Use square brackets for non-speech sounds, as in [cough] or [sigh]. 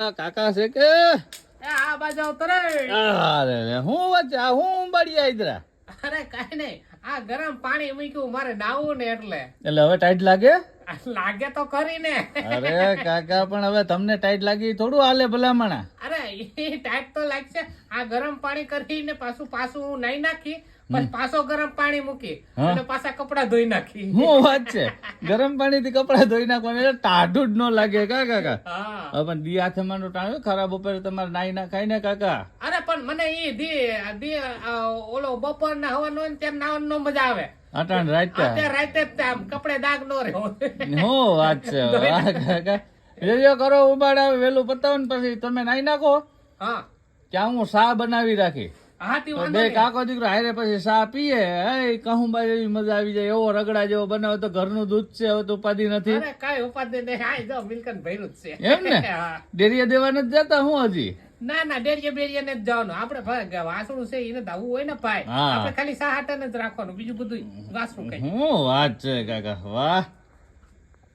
કાકા છે કે? આ બાજુ ઉતરે અરે રે હું વચ્ચે હું બળિયા આઈદરા અરે કઈ નહીં. આ ગરમ પાણી મૂક્યું મારે નાવું ને એટલે. એટલે હવે ટાઈટ લાગે? લાગે તો ખરી ને. અરે કાકા પણ હવે તમને ટાઈટ લાગી થોડું હાલે ભલામણા. [laughs] ટાઈટ તો લાગશે. આ ગરમ પાણી કરીને પાછું પાછું નાઈ નાખી પછી પાછો ગરમ પાણી મૂકી અને પાછા કપડા ધોઈ નાખી. હું વાત છે. ગરમ પાણીથી કપડા ધોઈ નાખવાનું એટલે ટાઢું જ ન લાગે કા કાકા? હા. પણ દી હાથે માનો ટાણ્યો ખરાબ ઉપર તમારે નાઈ ના ખાઈ ને કાકા? અરે પણ મને ઈ દી દી ઓલો બપોર ના હવાનો તેમ નાવાનું નો મજા આવે. અટાણ રાતે રાતે કપડે દાગ નો રહે હું વાત છે. કાકા. રેડિયો કરો ઉબાડ વેલું પતાવો ને પછી તમે નાઈ નાખો. હા. ત્યાં હું શા બનાવી રાખી બે કાકો દીકરો હારે પછી શા પીએ. એ કહું બાજુ મજા આવી જાય. એવો રગડા જેવો બનાવે તો ઘરનું દૂધ છે હવે તો ઉપાધિ નથી. કઈ કાંઈ ઉપાધિ નહીં. મિલકત ભર્યું જ છે. એમ ને? [laughs] ડેરીએ દેવા નથી જતા હું હજી? ના ના ડેરીએ બેરીએ ને જવાનું. આપણે વાસણું છે એને ધાવવું હોય ને ભાઈ. આપણે ખાલી સાહાટા ને જ રાખવાનું. બીજું બધું વાસણું કઈ. હું વાત છે કાકા. વાહ.